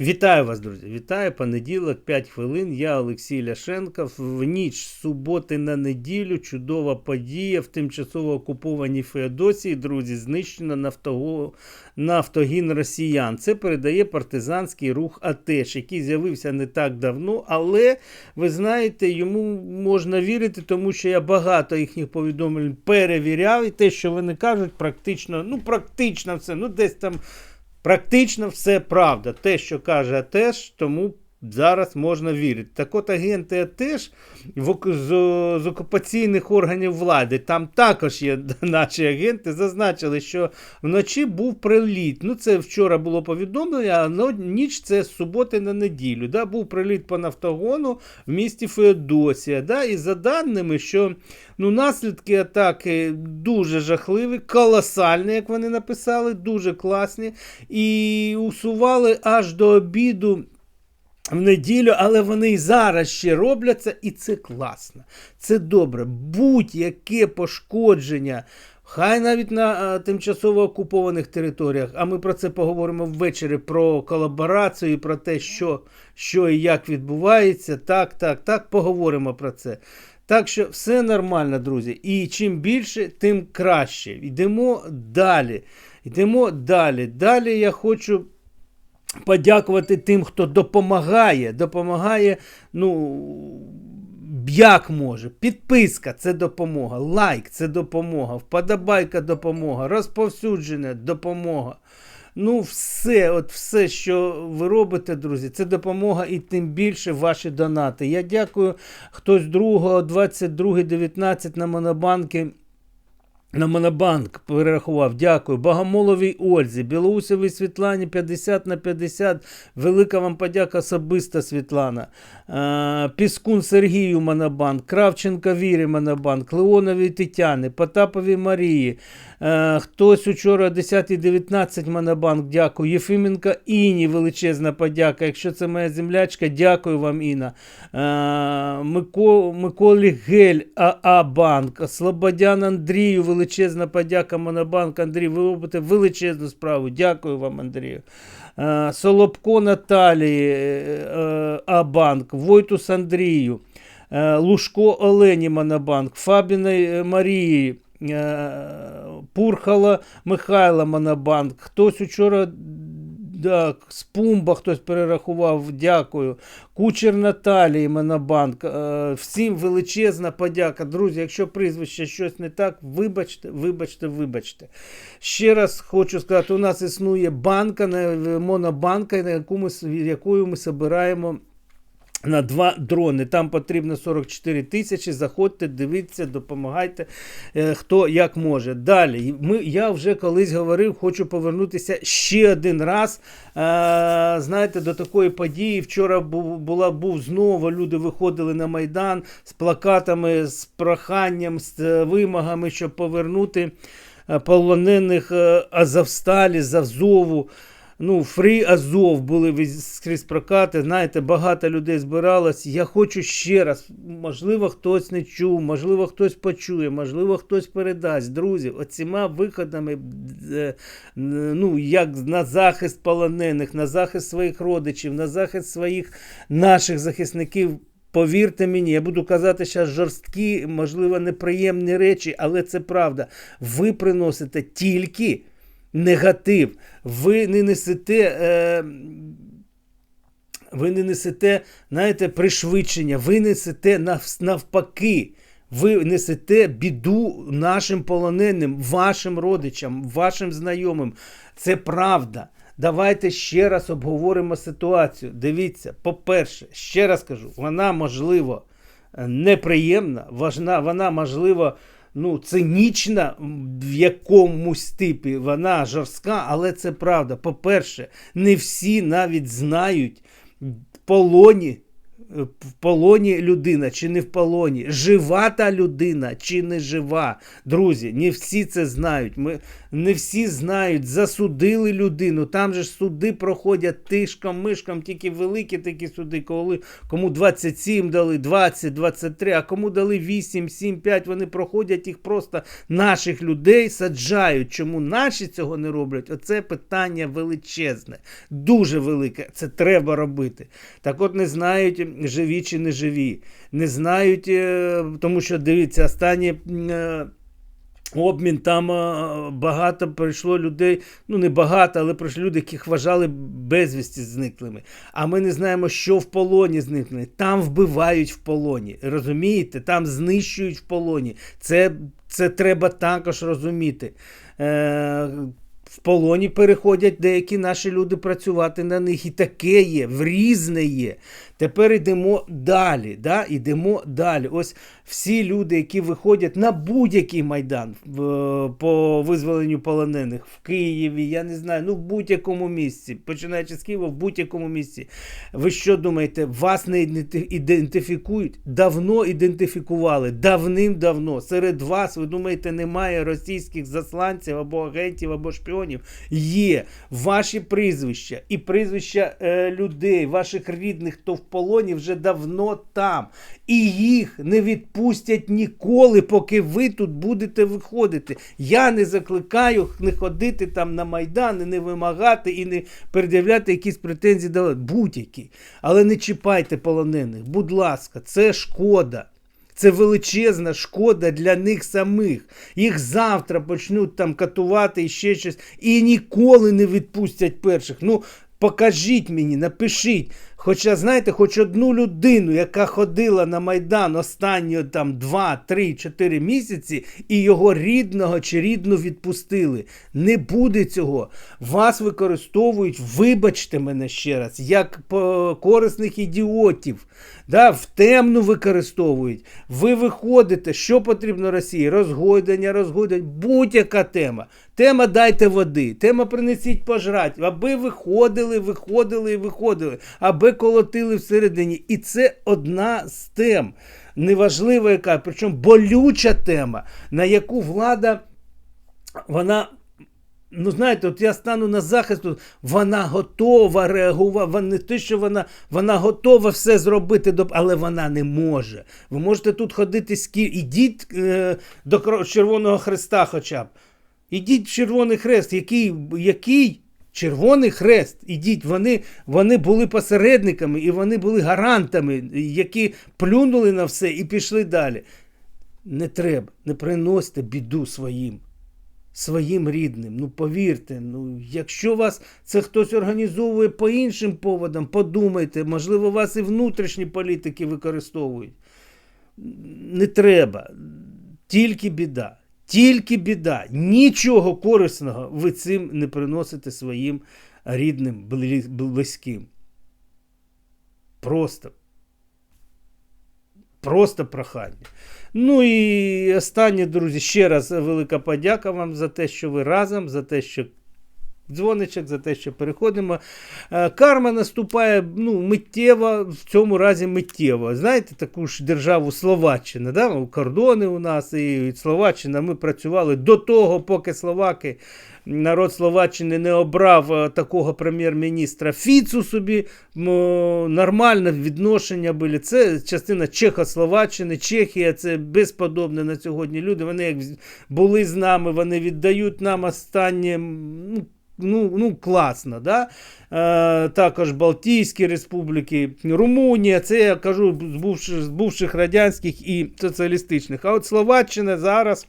Вітаю вас, друзі! Вітаю понеділок, 5 хвилин. Я Олексій Ляшенко. В ніч суботи на неділю чудова подія в тимчасово окупованій Феодосії. Друзі, знищено нафтого... нафтогін росіян. Це передає партизанський рух АТЕШ, який з'явився не так давно, але ви знаєте, йому можна вірити, тому що я багато їхніх повідомлень перевіряв, і те, що вони кажуть, практично, ну практично все, ну десь там. Практично все правда. Те, що каже АТЕШ, тому зараз можна вірити. Так от агенти з, з окупаційних органів влади, там також є наші агенти, зазначили, що вночі був приліт. Ну, це вчора було повідомлення, а ніч це з суботи на неділю. Да, Був приліт по Нафтогону в місті Феодосія. Да, І за даними, що ну, наслідки атаки дуже жахливі, колосальні, як вони написали, дуже класні. І усували аж до обіду. В неділю, але вони і зараз ще робляться, і це класно. Це добре. Будь-яке пошкодження, хай навіть на а, тимчасово окупованих територіях, а ми про це поговоримо ввечері про колаборацію, про те, що, що і як відбувається. Так, так, так, поговоримо про це. Так що все нормально, друзі. І чим більше, тим краще. Йдемо далі. Йдемо далі. Далі я хочу подякувати тим, хто допомагає. Допомагає, ну, як може. Підписка це допомога, лайк це допомога, вподобайка допомога, розповсюдження допомога. Ну, все, от все, що ви робите, друзі, це допомога і тим більше ваші донати. Я дякую хтось 2, 22, 19 на Монобанки. На Монобанк перерахував, дякую. Богомоловій Ользі, Білоусовій Світлані 50 на 50. Велика вам подяка особиста Світлана. Е, Піскун Сергію Монобанк, Кравченка Вірі Монобанк, Леоновій Тетяни, Потаповій Марії. Е, Хтось учора 10-19 Монобанк, дякую. Єфименко Іні величезна подяка. Якщо це моя землячка, дякую вам, Іна. Е, Миколі Гель АА Банк, Слободян Андрію величезна подяка Монобанк. Андрій, ви робите величезну справу. Дякую вам, Андрію. Е, Солобко Наталії е, Абанк, Войтус Андрію, е, Лужко Олені Монобанк, Фабіної Марії. Пурхала Михайла Монобанк. Хтось учора да, з Пумба хтось перерахував, дякую. Кучер Наталії Монобанк. Всім величезна подяка. Друзі, якщо прізвище щось не так, вибачте, вибачте, вибачте. Ще раз хочу сказати: у нас існує банка, монобанка, на яку ми, якою ми збираємо. На два дрони. Там потрібно 44 тисячі. Заходьте, дивіться, допомагайте, е, хто як може. Далі, ми, я вже колись говорив, хочу повернутися ще один раз. Е, знаєте, до такої події. Вчора був, була, був знову люди виходили на Майдан з плакатами, з проханням, з вимогами, щоб повернути е, полонених е, Азовсталі, з Азову. Ну, Фрі Азов були скрізь прокати. Знаєте, багато людей збиралось. Я хочу ще раз, можливо, хтось не чув, можливо, хтось почує, можливо, хтось передасть. Друзі, оціма виходами, е, ну, як на захист полонених, на захист своїх родичів, на захист своїх наших захисників. Повірте мені, я буду казати зараз жорсткі, можливо, неприємні речі, але це правда. Ви приносите тільки негатив. Ви не несете. Е, ви не несете, знаєте, пришвидшення, ви несете навпаки. Ви несете біду нашим полоненим, вашим родичам, вашим знайомим. Це правда. Давайте ще раз обговоримо ситуацію. Дивіться, по-перше, ще раз кажу, вона можливо неприємна, вона можливо ну, цинічна в якомусь типі, вона жорстка, але це правда. По-перше, не всі навіть знають полоні в полоні людина чи не в полоні, жива та людина чи не жива. Друзі, не всі це знають. Ми, не всі знають, засудили людину. Там же суди проходять тишком, мишком, тільки великі такі суди, коли кому 27 дали, 20, 23, а кому дали 8, 7, 5, вони проходять їх просто наших людей саджають. Чому наші цього не роблять? Оце питання величезне, дуже велике. Це треба робити. Так от не знають, живі чи не живі. Не знають, е, тому що дивіться, останні. е, Обмін там е, багато прийшло людей, ну не багато, але прийшли люди, яких вважали безвісті зниклими. А ми не знаємо, що в полоні зникли. Там вбивають в полоні. Розумієте? Там знищують в полоні. Це, це треба також розуміти. Е, в полоні переходять деякі наші люди працювати на них. І таке є, в різне є. Тепер йдемо далі. Да? Йдемо далі. Ось всі люди, які виходять на будь-який майдан в- по визволенню полонених в Києві, я не знаю, ну в будь-якому місці, починаючи з Києва, в будь-якому місці. Ви що думаєте, вас не ідентифікують? Давно ідентифікували, давним-давно. Серед вас, ви думаєте, немає російських засланців або агентів, або шпіонів? Є ваші прізвища і прізвища е, людей, ваших рідних, хто в полоні вже давно там. І їх не відпустять ніколи, поки ви тут будете виходити. Я не закликаю не ходити там на Майдан, і не вимагати і не пред'являти якісь претензії до будь-які. Але не чіпайте полонених. Будь ласка, це шкода. Це величезна шкода для них самих. Їх завтра почнуть там катувати і ще щось, і ніколи не відпустять перших. Ну, покажіть мені, напишіть. Хоча, знаєте, хоч одну людину, яка ходила на Майдан останні там 2, 3, 4 місяці, і його рідного чи рідну відпустили. Не буде цього. Вас використовують, вибачте мене ще раз, як корисних ідіотів. Да, в темну використовують. Ви виходите, що потрібно Росії? Розгойдання, розгойдання, будь-яка тема. Тема дайте води, тема принесіть пожрать, аби виходили, виходили і виходили, аби колотили всередині. І це одна з тем. Неважлива яка, причому болюча тема, на яку влада вона. Ну, знаєте, от я стану на захист, вона готова реагувати. Не те, що вона, вона готова все зробити, але вона не може. Ви можете тут ходити скі... Ідіть е, до Червоного Хреста хоча б. Ідіть в Червоний Хрест. Який, який Червоний Хрест? Ідіть, вони, вони були посередниками і вони були гарантами, які плюнули на все і пішли далі. Не треба, не приносьте біду своїм своїм рідним. Ну повірте, ну якщо вас це хтось організовує по іншим поводам, подумайте, можливо, вас і внутрішні політики використовують. Не треба. Тільки біда. Тільки біда. Нічого корисного ви цим не приносите своїм рідним, близьким. Просто. Просто прохання. Ну і останнє, друзі, ще раз велика подяка вам за те, що ви разом, за те, що дзвоничок, за те, що переходимо. Е, Карма наступає ну, миттєво, в цьому разі миттєво. Знаєте, таку ж державу Словаччина, да? кордони у нас і Словаччина. Ми працювали до того, поки словаки. Народ Словаччини не обрав е, такого прем'єр-міністра Фіцу собі. Нормальне відношення були. Це частина Чехословаччини, Чехія це безподобне на сьогодні люди. Вони як були з нами, вони віддають нам останнє. Ну, Ну, ну класно, да? Е, також Балтійські республіки, Румунія, це я кажу з бувших, з бувших радянських і соціалістичних. А от Словаччина зараз.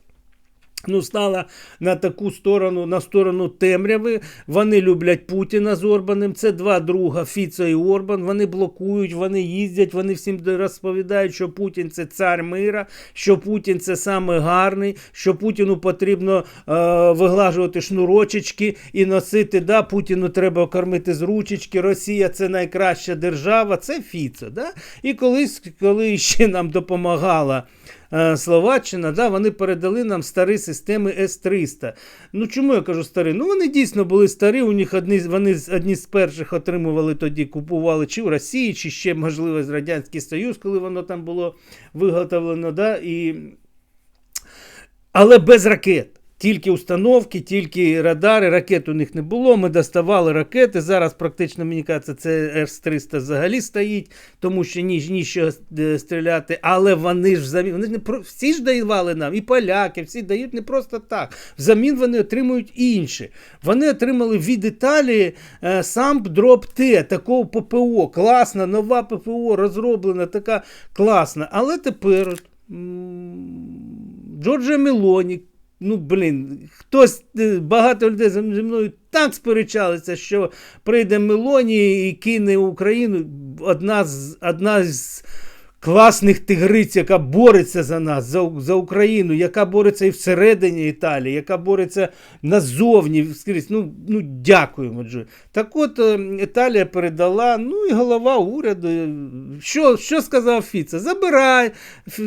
Ну, стала на таку сторону, на сторону темряви. Вони люблять Путіна з Орбаним. Це два друга Фіцо і Орбан. Вони блокують, вони їздять, вони всім розповідають, що Путін це цар мира, що Путін це саме гарний, що Путіну потрібно е, виглажувати шнурочечки і носити. Да, Путіну треба кормити з ручечки. Росія це найкраща держава. Це Фіцо. Да? І колись, коли ще нам допомагала Словаччина, да, вони передали нам старі системи С-300. Ну чому я кажу старі? Ну вони дійсно були старі, у них одні, вони одні з перших отримували тоді, купували чи в Росії, чи ще, можливо, з Радянський Союз, коли воно там було виготовлено. Да, і... Але без ракет. Тільки установки, тільки радари, ракет у них не було. Ми доставали ракети. Зараз практично мені кажеться, це С-300 взагалі стоїть, тому що ні, нічого е, стріляти. Але вони ж взамін, вони ж не про всі ж давали нам, і поляки, всі дають не просто так. Взамін вони отримують інше. Вони отримали від Італії е, сам дроп Т, такого ППО. Класна, нова ППО розроблена, така класна. Але тепер Джорджа Мелоні. Ну, блін, хтось, е, багато людей зі мною так сперечалися, що прийде Мелоні і кине Україну. Одна з, одна з класних тигриць, яка бореться за нас, за, за Україну, яка бореться і всередині Італії, яка бореться назовні скрізь. Ну, ну дякуємо, Джо. Так от е, Італія передала, ну і голова уряду. е, Що, що сказав Фіце? Забирай,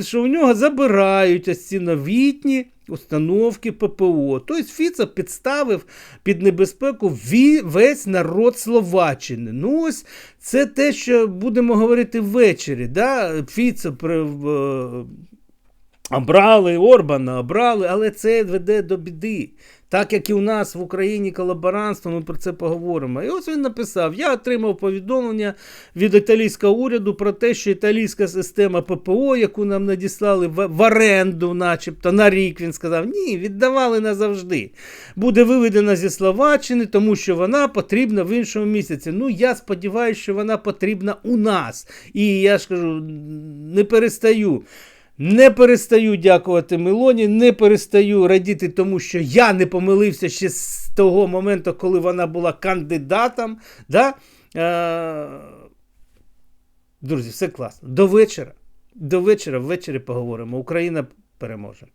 що у нього забирають ось ці новітні установки ППО. Тобто Фіца підставив під небезпеку весь народ Словаччини. Ну ось це те, що будемо говорити ввечері. Да? Фіца при, в- Обрали Орбана, обрали, але це веде до біди. Так як і у нас в Україні колаборантство, ми про це поговоримо. І ось він написав: я отримав повідомлення від італійського уряду про те, що італійська система ППО, яку нам надіслали в, в оренду, начебто на рік, він сказав, ні, віддавали назавжди. Буде виведена зі Словаччини, тому що вона потрібна в іншому місяці. Ну, я сподіваюся, що вона потрібна у нас. І я ж кажу, не перестаю. Не перестаю дякувати Мелоні, не перестаю радіти тому, що я не помилився ще з того моменту, коли вона була кандидатом. Да? Е, Друзі, все класно. До вечора. До вечора, ввечері поговоримо. Україна переможе.